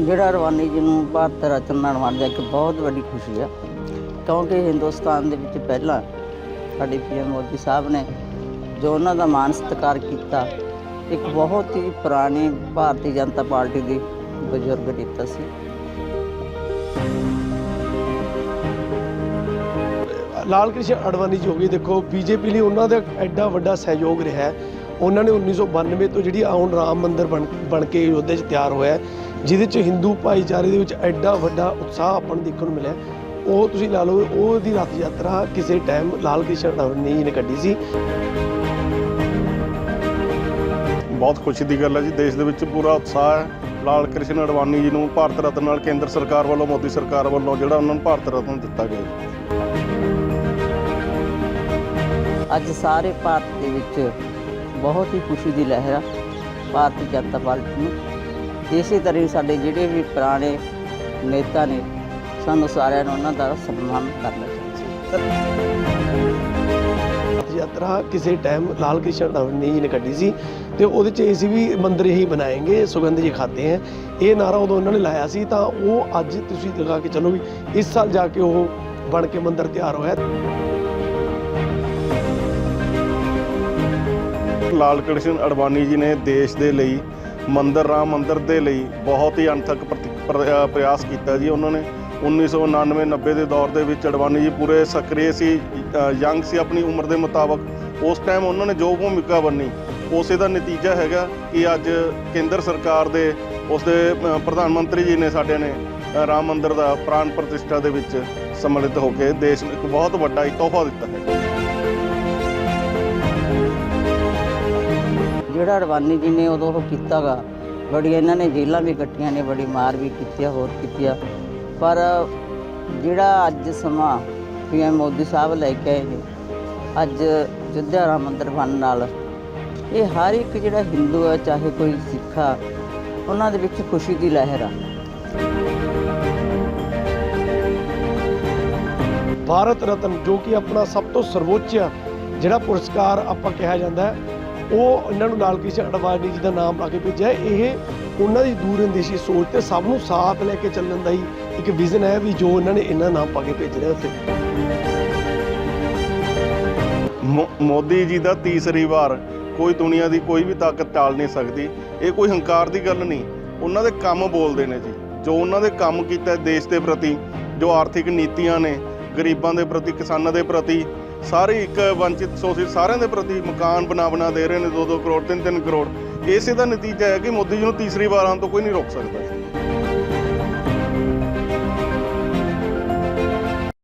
ਜਿਹੜਾ ਰਵਾਨੀ ਜੀ ਨੂੰ ਭਾਰਤ ਰਤਨ ਨਾਲ ਮੰਨਦਾ ਇੱਕ ਬਹੁਤ ਵੱਡੀ ਖੁਸ਼ੀ ਆ। ਕਿਉਂਕਿ ਹਿੰਦੁਸਤਾਨ ਦੇ ਵਿੱਚ ਪਹਿਲਾਂ ਸਾਡੇ ਪੀਐਮ ਮੋਦੀ ਸਾਹਿਬ ਨੇ ਜੋ ਉਹਨਾਂ ਦਾ ਮਾਨ ਸਤਿਕਾਰ ਕੀਤਾ, ਇੱਕ ਬਹੁਤ ਹੀ ਪੁਰਾਣੀ ਭਾਰਤੀ ਜਨਤਾ ਪਾਰਟੀ ਦੀ ਬਜ਼ੁਰਗ ਨੇਤਾ ਸੀ। ਲਾਲ ਕ੍ਰਿਸ਼ਨ ਅਡਵਾਨੀ ਜੀ ਹੋ ਗਈ ਦੇਖੋ, ਬੀਜੇਪੀ ਲਈ ਉਹਨਾਂ ਦਾ ਐਡਾ ਵੱਡਾ ਸਹਿਯੋਗ ਰਿਹਾ ਹੈ। ਉਹਨਾਂ ਨੇ 1992 ਤੋਂ ਜਿਹੜੀ ਆਉਣ ਰਾਮ ਮੰਦਿਰ ਬਣ ਬਣ ਕੇ ਅਯੋਧਿਆ 'ਚ ਤਿਆਰ ਹੋਇਆ ਜਿਹਦੇ 'ਚ ਹਿੰਦੂ ਭਾਈਚਾਰੇ ਦੇ ਵਿੱਚ ਐਡਾ ਵੱਡਾ ਉਤਸ਼ਾਹ ਆਪਾਂ ਨੂੰ ਦੇਖਣ ਨੂੰ ਮਿਲਿਆ ਉਹ ਤੁਸੀਂ ਲਾ ਲਓ ਉਹਦੀ ਰਥ ਯਾਤਰਾ ਕਿਸੇ ਟਾਈਮ ਲਾਲ ਕ੍ਰਿਸ਼ਨ ਅਡਵਾਨੀ ਜੀ ਨੇ ਕੱਢੀ ਸੀ। ਬਹੁਤ ਖੁਸ਼ੀ ਦੀ ਗੱਲ ਹੈ ਜੀ ਦੇਸ਼ ਦੇ ਵਿੱਚ ਪੂਰਾ ਉਤਸ਼ਾਹ ਹੈ। ਲਾਲ ਕ੍ਰਿਸ਼ਨ ਅਡਵਾਨੀ ਜੀ ਨੂੰ ਭਾਰਤ ਰਤਨ ਨਾਲ ਕੇਂਦਰ ਸਰਕਾਰ ਵੱਲੋਂ ਮੋਦੀ ਸਰਕਾਰ ਵੱਲੋਂ ਜਿਹੜਾ ਉਹਨਾਂ ਨੂੰ ਭਾਰਤ ਰਤਨ ਦਿੱਤਾ ਗਿਆ ਜੀ। ਅੱਜ ਸਾਰੇ ਭਾਰਤ ਦੇ ਵਿੱਚ ਬਹੁਤ ਹੀ ਖੁਸ਼ੀ ਦੀ ਲਹਿਰ ਆ, ਭਾਰਤੀ ਜਨਤਾ ਪਾਰਟੀ ਨੂੰ। ਇਸੇ ਤਰ੍ਹਾਂ ਹੀ ਸਾਡੇ ਜਿਹੜੇ ਵੀ ਪੁਰਾਣੇ ਨੇਤਾ ਨੇ, ਸਾਨੂੰ ਸਾਰਿਆਂ ਨੂੰ ਉਹਨਾਂ ਦਾ ਸਨਮਾਨ ਕਰਨਾ ਚਾਹੀਦਾ। ਰਥ ਯਾਤਰਾ ਕਿਸੇ ਟਾਈਮ ਲਾਲ ਕ੍ਰਿਸ਼ਨ ਅਡਵਾਨੀ ਜੀ ਨੇ ਕੱਢੀ ਸੀ ਤੇ ਉਹਦੇ 'ਚ ਇਹ ਸੀ ਵੀ ਮੰਦਿਰ ਹੀ ਬਣਾਏਗੇ, ਸੁਗੰਧ ਜੀ ਖਾਤੇ ਹੈ ਇਹ ਨਾਰਾ ਉਦੋਂ ਉਹਨਾਂ ਨੇ ਲਾਇਆ ਸੀ, ਤਾਂ ਉਹ ਅੱਜ ਤੁਸੀਂ ਲਗਾ ਕੇ ਚੱਲੋ ਵੀ ਇਸ ਸਾਲ ਜਾ ਕੇ ਉਹ ਬਣ ਕੇ ਮੰਦਿਰ ਤਿਆਰ ਹੋਇਆ। ਲਾਲ ਕ੍ਰਿਸ਼ਨ ਅਡਵਾਨੀ ਜੀ ਨੇ ਦੇਸ਼ ਦੇ ਲਈ, ਮੰਦਰ, ਰਾਮ ਮੰਦਰ ਦੇ ਲਈ ਬਹੁਤ ਹੀ ਅਣਥੱਕ ਪ੍ਰਤੀ- ਪ੍ਰ- ਪ੍ਰਯਾਸ ਕੀਤਾ ਜੀ ਉਹਨਾਂ ਨੇ। 1999 90 ਦੇ ਦੌਰ ਦੇ ਵਿੱਚ ਅਡਵਾਨੀ ਜੀ ਪੂਰੇ ਸਕਰੀਏ ਸੀ ਯੰਗ ਸੀ, ਆਪਣੀ ਉਮਰ ਦੇ ਮੁਤਾਬਕ। ਉਸ ਟਾਈਮ ਉਹਨਾਂ ਨੇ ਜੋ ਭੂਮਿਕਾ ਬੰਨੀ, ਉਸੇ ਦਾ ਨਤੀਜਾ ਹੈਗਾ ਕਿ ਅੱਜ ਕੇਂਦਰ ਸਰਕਾਰ ਦੇ, ਉਸ ਦੇ ਪ੍ਰਧਾਨ ਮੰਤਰੀ ਜੀ ਨੇ ਸਾਡੇ ਨੇ ਰਾਮ ਮੰਦਰ ਦਾ ਪ੍ਰਾਣ ਪ੍ਰਤਿਸ਼ਠਾ ਦੇ ਵਿੱਚ ਸੰਮਿਲਿਤ ਹੋ ਕੇ ਦੇਸ਼ ਨੂੰ ਇੱਕ ਬਹੁਤ ਵੱਡਾ ਹੀ ਤੋਹਫਾ ਦਿੱਤਾ ਹੈ। ਜਿਹੜਾ ਅਡਵਾਨੀ ਜੀ ਨੇ ਉਦੋਂ ਉਹ ਕੀਤਾਗਾ, ਬੜੀ ਇਹਨਾਂ ਨੇ ਜੇਲਾਂ ਵੀ ਕੱਟੀਆਂ ਨੇ, ਬੜੀ ਮਾਰ ਵੀ ਕੀਤੀ ਆ, ਹੋਰ ਕੀਤੀ ਆ। ਪਰ ਜਿਹੜਾ ਅੱਜ ਸਮਾਂ ਪੀਐਮ ਮੋਦੀ ਸਾਹਿਬ ਲੈ ਕੇ ਆਏ ਨੇ, ਅੱਜ ਅਯੁੱਧਿਆ ਰਾਮ ਮੰਦਿਰ ਬਣਨ ਨਾਲ, ਇਹ ਹਰ ਇੱਕ ਜਿਹੜਾ ਹਿੰਦੂ ਹੈ ਚਾਹੇ ਕੋਈ ਸਿੱਖ ਆ ਉਹਨਾਂ ਦੇ ਵਿੱਚ ਖੁਸ਼ੀ ਦੀ ਲਹਿਰ ਆ। ਭਾਰਤ ਰਤਨ, ਜੋ ਕਿ ਆਪਣਾ ਸਭ ਤੋਂ ਸਰਵੋੱਚ ਜਿਹੜਾ ਪੁਰਸਕਾਰ ਆਪਾਂ ਕਿਹਾ ਜਾਂਦਾ ਹੈ ਉਹ ਇਹਨਾਂ ਨੂੰ ਲਾਲ ਕ੍ਰਿਸ਼ਨ ਅਡਵਾਨੀ ਜੀ ਦਾ ਨਾਮ ਪਾ ਕੇ ਭੇਜਿਆ। ਇਹ ਉਹਨਾਂ ਦੀ ਦੂਰ ਅੰਦੇਸ਼ੀ ਸੋਚ ਤੇ ਸਭ ਨੂੰ ਸਾਥ ਲੈ ਕੇ ਚੱਲਣ ਦਾ ਹੀ ਇੱਕ ਵਿਜ਼ਨ ਹੈ ਵੀ ਜੋ ਉਹਨਾਂ ਨੇ ਇਹਨਾਂ ਨਾਮ ਪਾ ਕੇ ਭੇਜ ਰਿਹਾ ਉੱਥੇ। ਮੋ- ਮੋਦੀ ਜੀ ਦਾ ਤੀਸਰੀ ਵਾਰ ਕੋਈ ਦੁਨੀਆ ਦੀ ਕੋਈ ਵੀ ਤਾਕਤ ਟਾਲ ਨਹੀਂ ਸਕਦੀ। ਇਹ ਕੋਈ ਹੰਕਾਰ ਦੀ ਗੱਲ ਨਹੀਂ। ਉਹਨਾਂ ਦੇ ਕੰਮ ਬੋਲਦੇ ਨੇ ਜੀ। ਜੋ ਉਹਨਾਂ ਦੇ ਕੰਮ ਕੀਤਾ ਦੇਸ਼ ਦੇ ਪ੍ਰਤੀ, ਜੋ ਆਰਥਿਕ ਨੀਤੀਆਂ ਨੇ, ਗਰੀਬਾਂ ਦੇ ਪ੍ਰਤੀ, ਕਿਸਾਨਾਂ ਦੇ ਪ੍ਰਤੀ ਸਾਰੇ ਇੱਕ ਵੰਚਿਤ ਸ਼ੋਸ਼ਿਤ ਸਾਰਿਆਂ ਦੇ ਪ੍ਰਤੀ ਮਕਾਨ ਬਣਾ ਬਣਾ ਦੇ ਰਹੇ ਨੇ 2-2 ਕਰੋੜ 3-3 ਕਰੋੜ। ਇਸੇ ਦਾ ਨਤੀਜਾ ਹੈ ਕਿ ਮੋਦੀ ਜੀ ਨੂੰ ਤੀਸਰੀ ਵਾਰ ਆਉਣ ਤੋਂ ਕੋਈ ਨਹੀਂ ਰੋਕ ਸਕਦਾ।